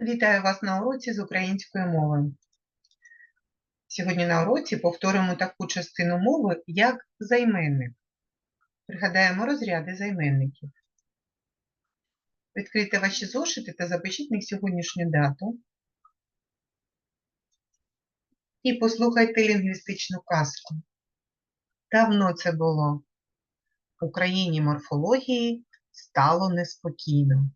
Вітаю вас на уроці з української мови. Сьогодні на уроці повторимо таку частину мови, як займенник. Пригадаємо розряди займенників. Відкрийте ваші зошити та запишіть них сьогоднішню дату. І послухайте лінгвістичну казку. Давно це було. В Україні морфології стало неспокійно.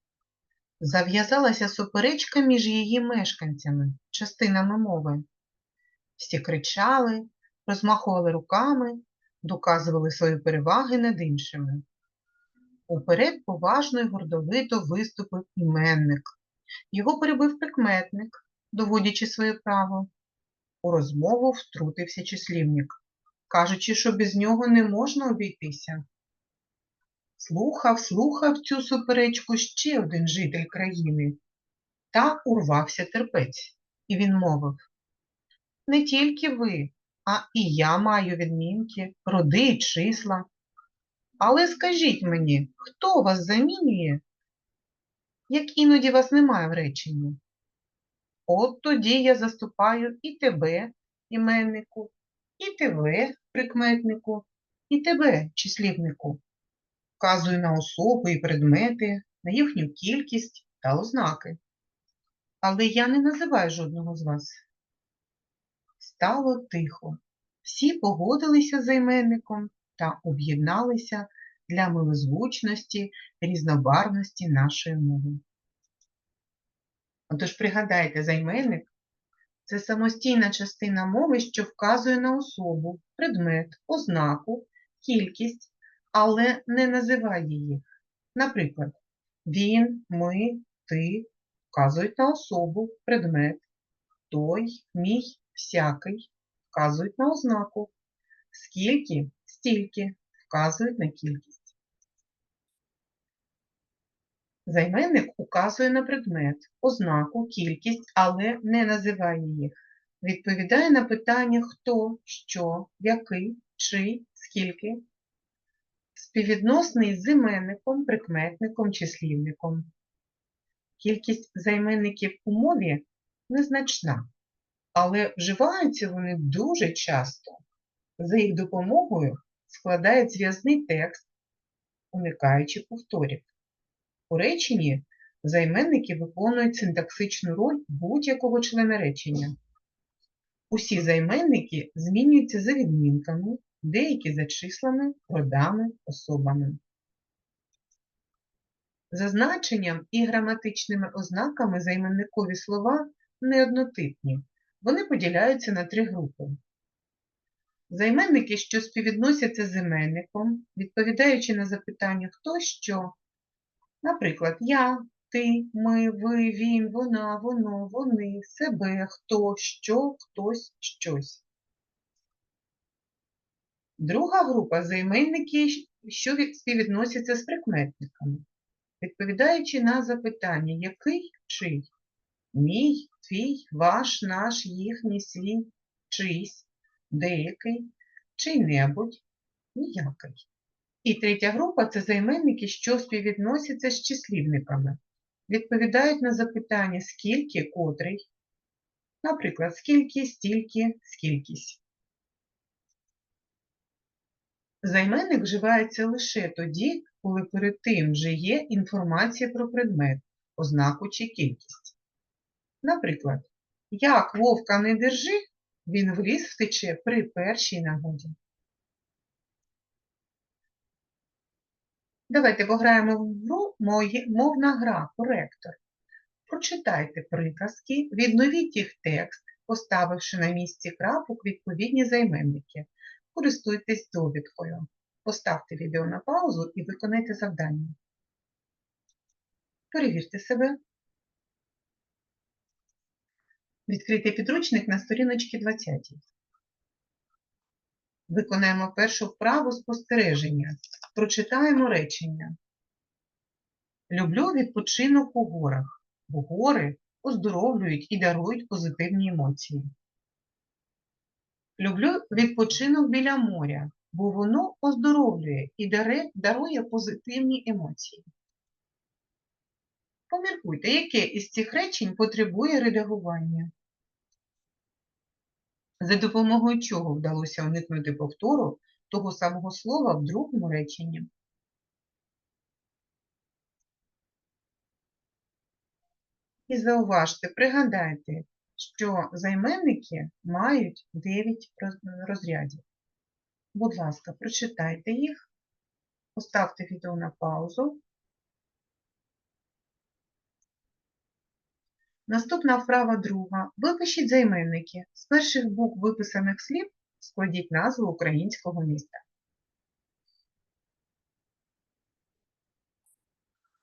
Зав'язалася суперечка між її мешканцями, частинами мови. Всі кричали, розмахували руками, доказували свої переваги над іншими. Уперед поважно й гордовито виступив іменник. Його перебив прикметник, доводячи своє право. У розмову втрутився числівник, кажучи, що без нього не можна обійтися. Слухав, слухав цю суперечку ще один житель країни. Та урвався терпець, і він мовив Не тільки ви, а і я маю відмінки, роди числа. Але скажіть мені, хто вас замінює, як іноді вас немає в реченні? От тоді я заступаю і тебе, іменнику, і тебе, прикметнику, і тебе, числівнику вказую на особи і предмети, на їхню кількість та ознаки. Але я не називаю жодного з вас. Стало тихо. Всі погодилися з займенником та об'єдналися для милозвучності, різнобарвності нашої мови. Отож, пригадайте, займенник це самостійна частина мови, що вказує на особу, предмет, ознаку, кількість але не називає їх. Наприклад, він, ми, ти вказують на особу, предмет, той, мій, всякий вказують на ознаку, скільки, стільки вказують на кількість. Займенник указує на предмет, ознаку, кількість, але не називає їх. Відповідає на питання хто, що, який, чий, скільки, співвідносний з іменником, прикметником, числівником. Кількість займенників у мові незначна, але вживаються вони дуже часто. За їх допомогою складають зв'язний текст, уникаючи повторів. У реченні займенники виконують синтаксичну роль будь-якого члена речення. Усі займенники змінюються за відмінками, деякі за числами, родами, особами. За значенням і граматичними ознаками займенникові слова неоднотипні. Вони поділяються на три групи. Займенники, що співвідносяться з іменником, відповідаючи на запитання хто що, наприклад, я, ти, ми, ви, він, вона, воно, вони, себе, хто, що, хтось, щось. Друга група займенники, що співвідносяться з прикметниками, відповідаючи на запитання який чий, мій, твій, ваш, наш, їхній, свій, чийсь, деякий, чий-небудь, ніякий. І третя група це займенники, що співвідносяться з числівниками, відповідають на запитання скільки, котрий, наприклад, скільки, стільки, скількись. Займенник вживається лише тоді, коли перед тим вже є інформація про предмет, ознаку чи кількість. Наприклад, як вовка не держи, він в ліс втече при першій нагоді. Давайте пограємо в гру мовна гра, коректор. Прочитайте приказки, відновіть їх текст, поставивши на місці крапок відповідні займенники. Користуйтесь довідкою. Поставте відео на паузу і виконайте завдання. Перевірте себе. Відкрийте підручник на сторіночці 20. Виконаємо першу вправу спостереження. Прочитаємо речення. Люблю відпочинок у горах, бо гори оздоровлюють і дарують позитивні емоції. Люблю відпочинок біля моря, бо воно оздоровлює і дарує позитивні емоції. Поміркуйте, яке із цих речень потребує редагування. За допомогою чого вдалося уникнути повтору того самого слова в другому реченні? І зауважте, пригадайте, що займенники мають 9 розрядів. Будь ласка, прочитайте їх, поставте відео на паузу. Наступна вправа друга. Випишіть займенники. З перших букв виписаних слів складіть назву українського міста.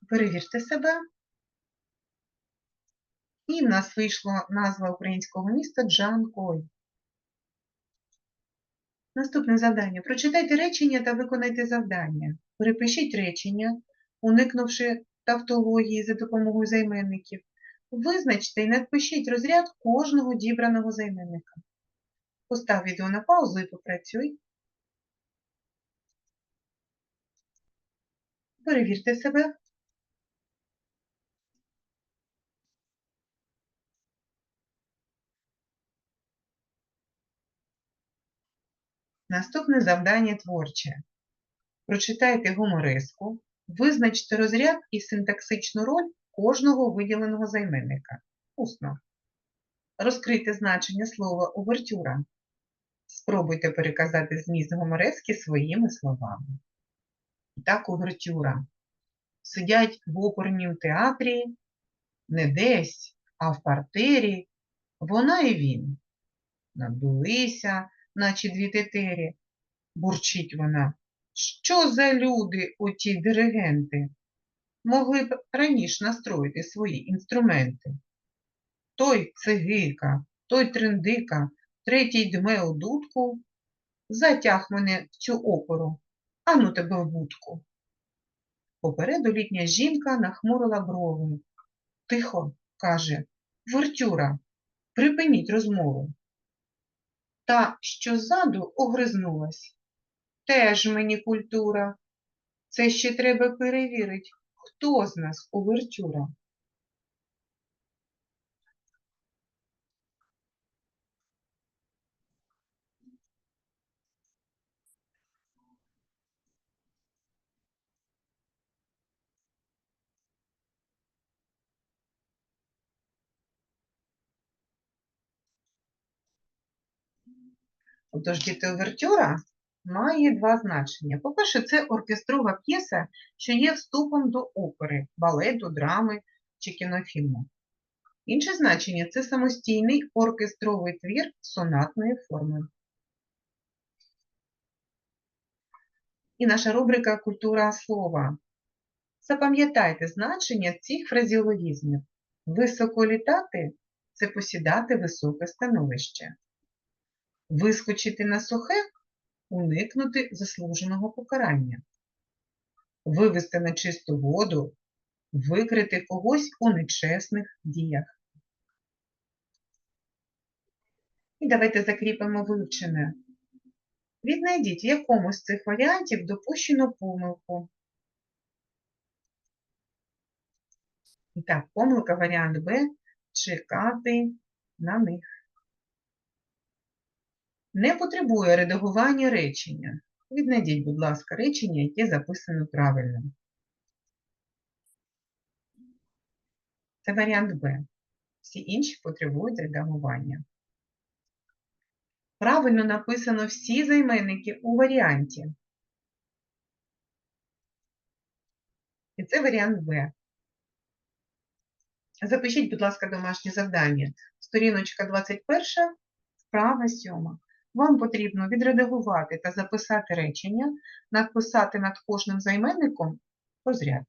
Перевірте себе. І в нас вийшла назва українського міста Джанкой. Наступне завдання. Прочитайте речення та виконайте завдання. Перепишіть речення, уникнувши тавтології за допомогою займенників. Визначте і надпишіть розряд кожного дібраного займенника. Постав відео на паузу і попрацюй. Перевірте себе. Наступне завдання творче. Прочитайте гумореску, визначте розряд і синтаксичну роль кожного виділеного займенника. Усно. Розкрийте значення слова овертюра. Спробуйте переказати зміст гуморески своїми словами. Так, овертюра. Сидять в опернім театрі не десь, а в партері. Вона і він. Надулися, наче дві тетері. Бурчить вона. Що за люди оті диригенти? Могли б раніше настроїти свої інструменти. Той цигика, той триндика, третій дме у дудку. Затяг мене в цю оперу, ану тебе в будку. Попереду літня жінка нахмурила брови. Тихо, каже, Вертюра, припиніть розмову. Та, що ззаду огризнулась. Теж мені культура. Це ще треба перевірить, хто з нас увертюра. Отож, діти, овертюра має два значення. По-перше, це оркестрова п'єса, що є вступом до опери, балету, драми чи кінофільму. Інше значення це самостійний оркестровий твір сонатної форми. І наша рубрика Культура слова. Запам'ятайте значення цих фразеологізмів. Високо літати це посідати високе становище. Вискочити на сухе уникнути заслуженого покарання. Вивести на чисту воду, викрити когось у нечесних діях. І давайте закріпимо вивчене. Віднайдіть, в якому з цих варіантів допущено помилку. І так, помилка варіант Б чекати на них. Не потребує редагування речення. Віднайдіть, будь ласка, речення, яке записано правильно. Це варіант Б. Всі інші потребують редагування. Правильно написано всі займенники у варіанті. І це варіант Б. Запишіть, будь ласка, домашнє завдання. Сторіночка 21, вправа 7. Вам потрібно відредагувати та записати речення, надписати над кожним займенником розряд.